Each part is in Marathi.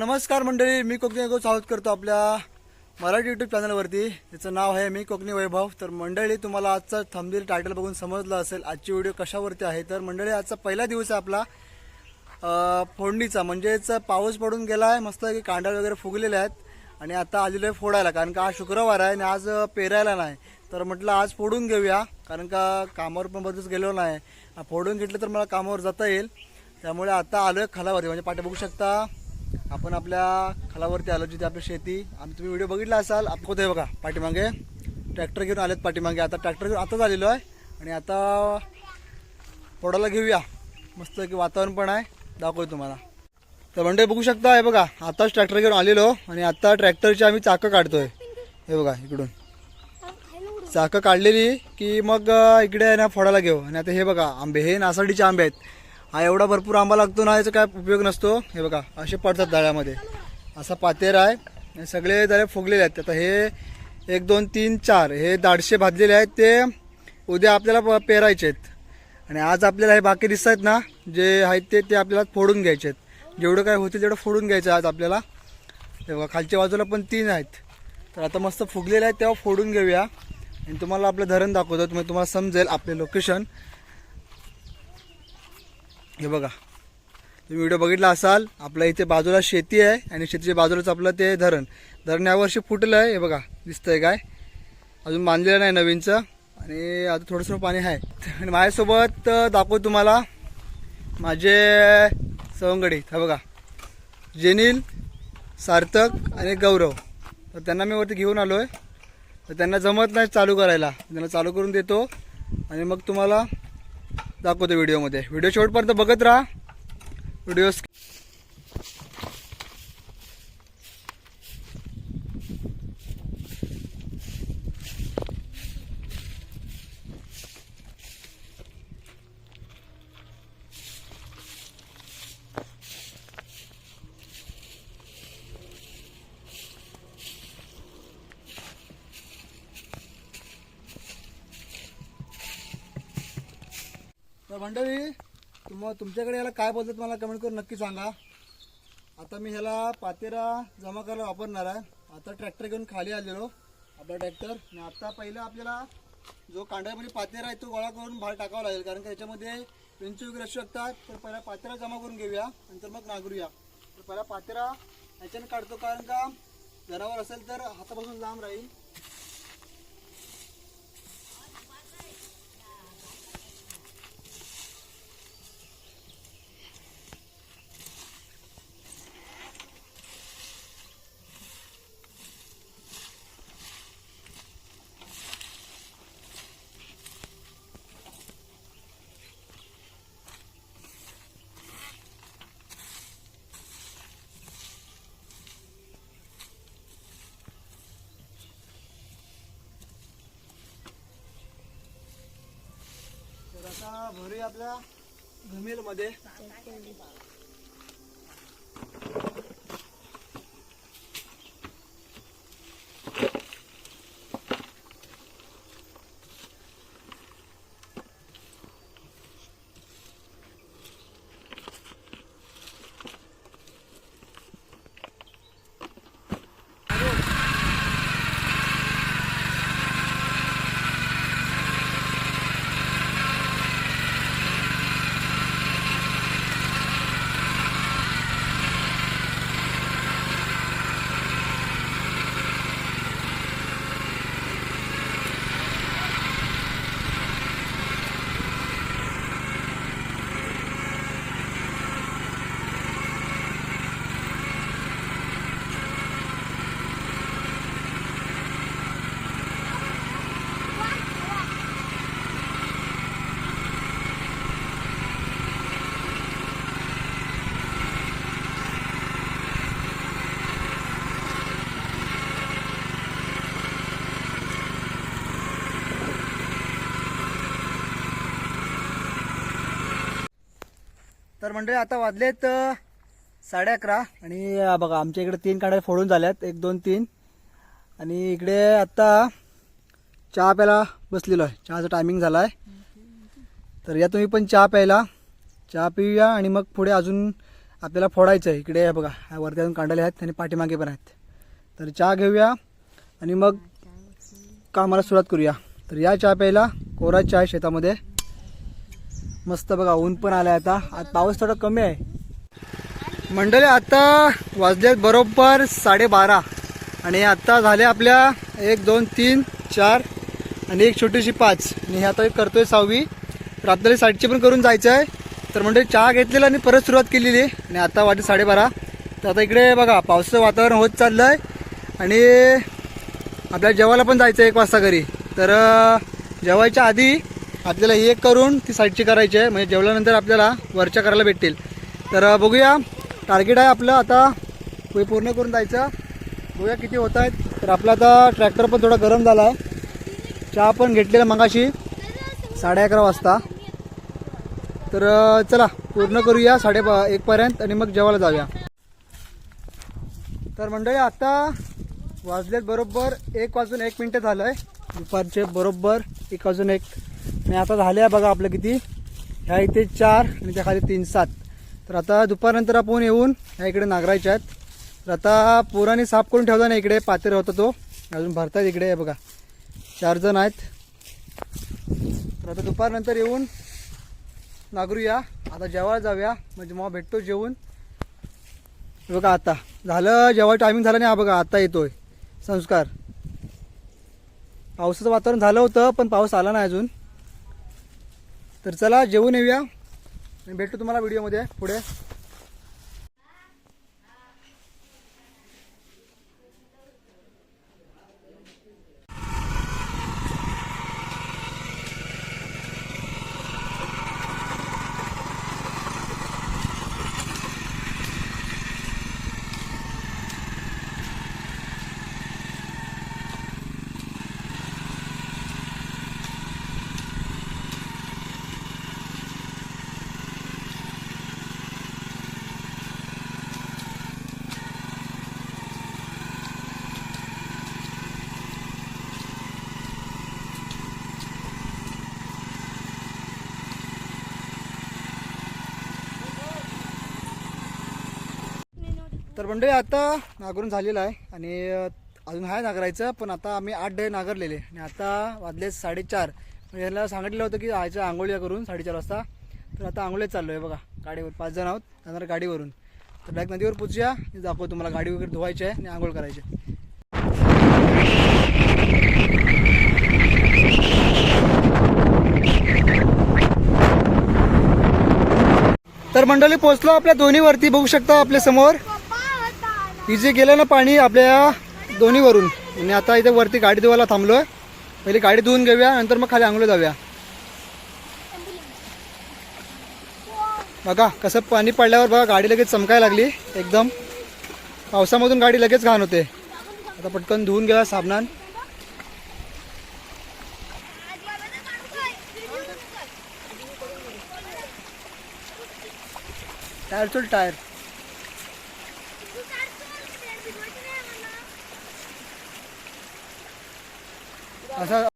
नमस्कार मंडळी मी कोकणी वैभव स्वागत करतो आपल्या मराठी यूट्यूब चॅनलवरती त्याचं नाव आहे मी कोकणी वैभव. तर मंडळी तुम्हाला आजचा थंबीर टायटल बघून समजलं असेल आजची व्हिडिओ कशावरती आहे? तर मंडळी आजचा पहिला दिवस आहे आपला फोडणीचा. म्हणजेच पाऊस पडून गेला आहे मस्त की कांड्या वगैरे फुगलेले आहेत आणि आता आलेलो आहे फोडायला. कारण का आज शुक्रवार आहे आणि आज पेरायला नाही. तर म्हटलं आज फोडून घेऊया कारण का कामावर पण बरंच गेलो नाही. फोडून घेतलं तर मला कामावर जाता येईल. त्यामुळे आता आलो आहे खालावरती. म्हणजे पाठी बघू शकता. आपण आपल्या खालावरती आलो जिथे आपली शेती. आणि तुम्ही व्हिडिओ बघितला असाल आपकोत आहे बघा पाठीमागे. ट्रॅक्टर घेऊन आलेत पाठीमागे. आता ट्रॅक्टर घेऊन आताच आलेलो आहे. आणि आता पोडाला घेऊया. मस्त की वातावरण पण आहे. दाखवतो तुम्हाला. तर म्हणजे बघू शकता हे बघा आताच ट्रॅक्टर घेऊन आलेलो. आणि आता ट्रॅक्टरची आम्ही चाकं काढतोय. हे बघा इकडून. चाकं काढलेली की मग इकडे आहे ना फोडायला घेऊ. आणि आता हे बघा आंबे. हे नासाडीचे आंबे आहेत. हा एवढा भरपूर आंबा लागतो ना याचा काय उपयोग नसतो. हे बघा असे पडतात जाळ्यामध्ये असा पातेर आहे. सगळे जाळे फुगलेले आहेत. आता हे एक दोन तीन चार हे दाडशे भाजलेले आहेत. ते उद्या आपल्याला प- पेरायचे आहेत. आणि आज आपल्याला हे बाकी दिसत आहेत ना जे आहेत ते ते आपल्याला फोडून घ्यायचे आहेत. जेवढं काय होतील तेवढं फोडून घ्यायचं आज आपल्याला. ते बघा खालच्या बाजूला पण तीन आहेत. तर आता मस्त फुगलेले आहेत तेव्हा फोडून घेऊया. आणि तुम्हाला आपलं धरण दाखवतो. तुम्ही तुम्हाला समजेल आपले लोकेशन हे बघा. तुम्ही व्हिडिओ बघितला असाल आपल्या इथे बाजूला शेती आहे आणि शेतीच्या बाजूलाच आपलं ते धरण. धरण यावर्षी फुटलं आहे हे बघा दिसतंय काय? अजून बांधलेलं नाही नवीनचं आणि आता थोडंसं पाणी आहे. आणि माझ्यासोबत दाखवू दाखवतो तुम्हाला माझे सवंगडी. हा बघा. जेनिल सार्थक आणि गौरव. तर त्यांना मी वरती घेऊन आलो आहे तर त्यांना जमत नाही चालू करायला. त्यांना चालू करून देतो. आणि मग तुम्हाला दाखवतो व्हिडिओमध्ये व्हिडिओ शेवटपर्यंत बघत राहा. व्हिडिओ तर मंडळी तुम तुमच्याकडे याला काय बोलतात मला कमेंट करून नक्की सांगा. आता मी ह्याला पातेरा जमा करायला वापरणार आहे. आता ट्रॅक्टर घेऊन खाली आलेलो आपला ट्रॅक्टर आणि आता पहिला आपल्याला जो कांड्यामध्ये पातेरा आहे तो गोळा करून बाहेर टाकावा लागेल कारण का याच्यामध्ये विंचू वगैरे असू शकतात. तर पहिला पातेरा जमा करून घेऊया नंतर मग नांगरूया. तर पहिला पातेरा ह्याच्यानं काढतो कारण का जनावर असेल तर हातापासून लांब राहील तर आता भरूया आपल्या घमेलमध्ये. तर मंडळी आता वाजलेत अ, साडे अकरा. आणि बघा आमच्या इकडे तीन कांड्या फोडून झाल्यात. एक दोन तीन. आणि इकडे आत्ता चहा प्यायला बसलेलो आहे. चहाचा टायमिंग झाला आहे तर या तुम्ही पण चहा प्यायला. चहा पिऊया आणि मग पुढे अजून आपल्याला फोडायचं आहे इकडे बघा ह्या वरती अजून कांडले आहेत आणि पाठीमागे पण आहेत. तर चहा घेऊया आणि मग कामाला सुरुवात करूया. तर या चहा प्यायला कोरा चहा आहे शेतामध्ये. मस्त बघा ऊन पण आलं आता. आज पाऊस थोडा कमी आहे. मंडळी आता वाजल्यात बरोबर साडेबारा. आणि आता झाले आपल्या एक दोन तीन चार आणि एक छोटीशी पाच. आणि हे आता एक करतोय सहावी. तर आपल्याला साईडची पण करून जायचं आहे तर म्हणजे चहा घेतलेला आणि परत सुरुवात केलेली. आणि आता वाटते साडेबारा. तर आता इकडे बघा पावसाचं वातावरण होत चाललं आहे आणि आपल्याला जेवायला पण जायचं आहे एक वाजता घरी. तर जेवायच्या आधी आपल्याला ही एक करून ती साईडची करायची आहे. म्हणजे जेवल्यानंतर आपल्याला वरच्या करायला भेटतील. तर बघूया. टार्गेट आहे आपलं आता. हे पूर्ण करून जायचं. बघूया किती होत आहेत. तर आपला आता ट्रॅक्टर पण थोडा गरम झाला आहे. चहा पण घेतलेला मगाशी. साडे अकरा वाजता. तर चला पूर्ण करूया साडे एकपर्यंत आणि मग जेवायला जाऊया. तर मंडळी आता वाजलेत बरोबर एक वाजून एक मिनटं झालं आहे दुपारचे बरोबर एक वाजून एक आणि आता झाले आहे बघा आपलं किती? ह्या इथे चार आणि त्या खाली तीन सात. तर आता दुपारनंतर आपण येऊन ह्या इकडे नागरायच्या आहेत. तर आता पोराने साफ करून ठेवला नाही इकडे पातेर होता तो. अजून भरतात इकडे आहे बघा. चार जण आहेत. तर आता दुपारनंतर येऊन नागरूया. आता जेवायला जाऊया. म्हणजे मग भेटतो जेवून. बघा आता. झालं जेव्हा टायमिंग झालं नाही. हा बघा आता येतोय. संस्कार. पावसाचं वातावरण झालं होतं पण पाऊस आला नाही अजून. तर चला जेवून येऊया. भेटू भेटतो तुम्हाला व्हिडिओमध्ये पुढे. तर मंडळी आता नागरून झालेलं आहे आणि अजून आहे नागरायचं पण आता आम्ही आठ डे नागरलेले आणि आता वाजले साडेचार. म्हणजे यांना सांगितलं होतं की जायचं आंघोळ्या करून साडेचार वाजता. तर आता आंघोळ्यात चाललो आहे बघा. गाडीवर पाच जण आहोत. जाणार गाडीवरून. तर डायरेक्ट नदीवर पोचूया मी दाखवतो तुम्हाला गाडी वगैरे धुवायची आहे आणि आंघोळ करायची आहे. तर मंडळी पोचलो आपल्या दोन्हीवरती बघू शकता आपल्यासमोर. इथे गेलं ना पाणी आपल्या दोन्हीवरून आणि आता इथे वरती गाडी धुवायला थांबलो आहे पहिले गाडी धुवून घेऊया नंतर मग खाली आंघोळ जाऊया. बघा कसं पाणी पडल्यावर बघा गाडी लगेच चमकायला लागली एकदम. पावसामधून गाडी लगेच घाण होते. आता पटकन धुवून गेला साबणान. टायर चल टायर. असा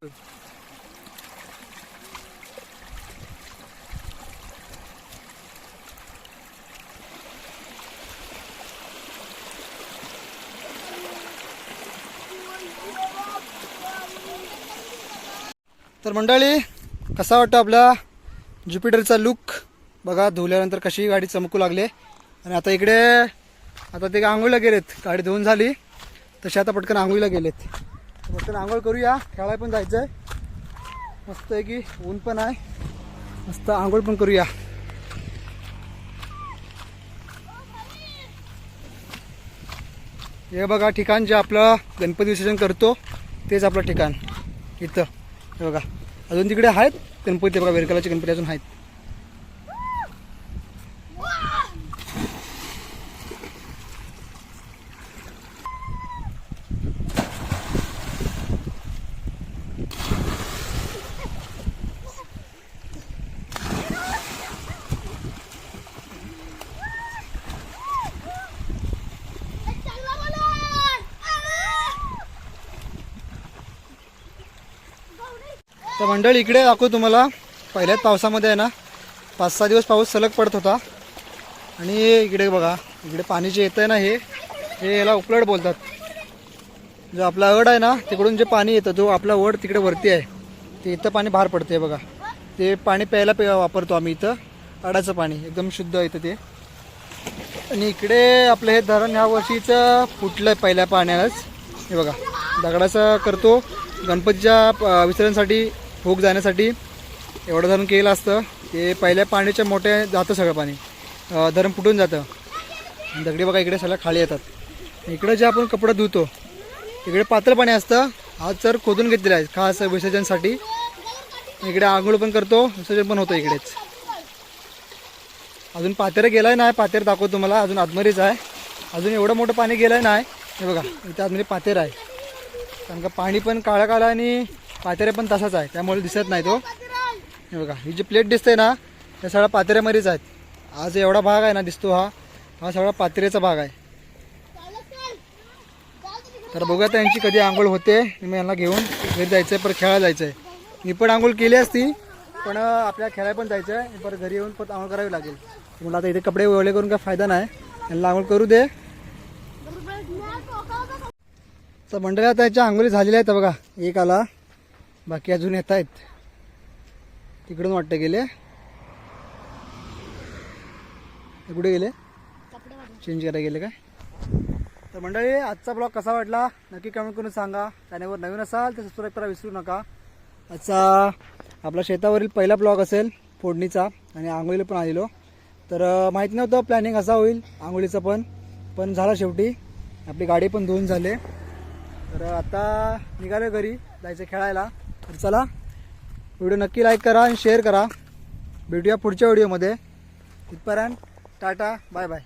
तर मंडळी कसा वाटतं आपला ज्युपिटरचा लुक? बघा धुवल्यानंतर कशी गाडी चमकू लागले. आणि आता इकडे आता ते आंघोळीला गेलेत. गाडी धुवून झाली. तसे आता पटकन आंघोळीला गेलेत. मस्त आंघोळ करूया. खेळायला पण जायचं आहे मस्त आहे की ऊन पण आहे. मस्त आंघोळ पण करूया. हे बघा ठिकाण जे आपलं गणपती विसर्जन करतो तेच आपलं ठिकाण. इथं. हे बघा. अजून तिकडे आहेत? गणपती बघा वेरकलाचे गणपती अजून आहेत. तर मंडळ इकडे दाखवू तुम्हाला. पहिल्याच पावसामध्ये आहे ना पाच सहा दिवस पाऊस सलग पडत होता. आणि इकडे बघा इकडे पाणी जे येतं आहे ना हे हे याला उपलट बोलतात. जो आपला अड आहे ना तिकडून जे पाणी येतं जो आपला वड तिकडे वरती आहे ते इथं पाणी बाहेर पडते बघा. ते पाणी प्यायला पे वापरतो आम्ही इथं अडाचं पाणी एकदम शुद्ध येतं ते. आणि इकडे आपलं हे धरण ह्या वर्षीचं फुटलं आहे पहिल्या पाण्यालाच. हे बघा दगडाचं करतो. गणपतीच्या प- फूक जाण्यासाठी एवढं धरण केलं असतं. ते पहिल्या पाण्याच्या मोठ्या जातं सगळं पाणी. धरण फुटून जातं. दगडी बघा इकडे सगळ्या खाली येतात. इकडं जे आपण कपडा धुतो इकडे पातळ पाणी असतं. आज तर खोदून घेतलेलं आहे खास विसर्जनसाठी. इकडे आंघोळ पण करतो विसर्जन पण होतं इकडेच. अजून पातेरं आहे नाही पातेर दाखवतो तुम्हाला. अजून आतमध्येच आहे. अजून एवढं मोठं पाणी गेलं आहे नाही. हे बघा इथे आतमध्ये पातेर आहे. कारण का पाणी पण काळा काळा आणि पातेरे पण तसाच आहे. त्यामुळे दिसत नाही तो. हे बघा ही जी प्लेट दिसते ना त्या सगळ्या पातेऱ्यामध्येच आहेत. आज एवढा भाग आहे ना दिसतो हा. हा सगळा पातेऱ्याचा भाग आहे. तर बघूया त्यांची कधी आंघोळ होते. मी यांना घेऊन घरी जायचं आहे परत खेळायला जायचं आहे मी पण आंघोळ केली असती पण आपल्याला खेळायला पण जायचं आहे परत घरी येऊन परत आंघोळ करावी लागेल. म्हणून आता इथे कपडे ओले करून काय फायदा नाही. यांना आंघोळ करू दे. तर मंडळी आता याच्या आंघोळी झालेल्या आहेत बघा. एक आला. बाकी अजून येत आहेत. तिकडून वाटतं गेले. कुठे गेले? चेंज करायला गेले काय? तर मंडळी आजचा ब्लॉग कसा वाटला? नक्की कमेंट करून सांगा. चॅनलवर नवीन असाल तर सबस्क्राईब करा विसरू नका. आजचा आपला शेतावरील पहिला ब्लॉग असेल फोडणीचा आणि आंघोळीला पण आलेलो. तर माहीत नव्हतं प्लॅनिंग असा होईल आंघोळीचं पण. पण झाला शेवटी. आपली गाडी पण धुवून झाले. तर आता निघालो घरी जायचं खेळायला. तर चला व्हिडिओ नक्की लाईक करा आणि शेअर करा. भेटूया पुढच्या व्हिडिओमध्ये. तिथपर्यंत टाटा बाय बाय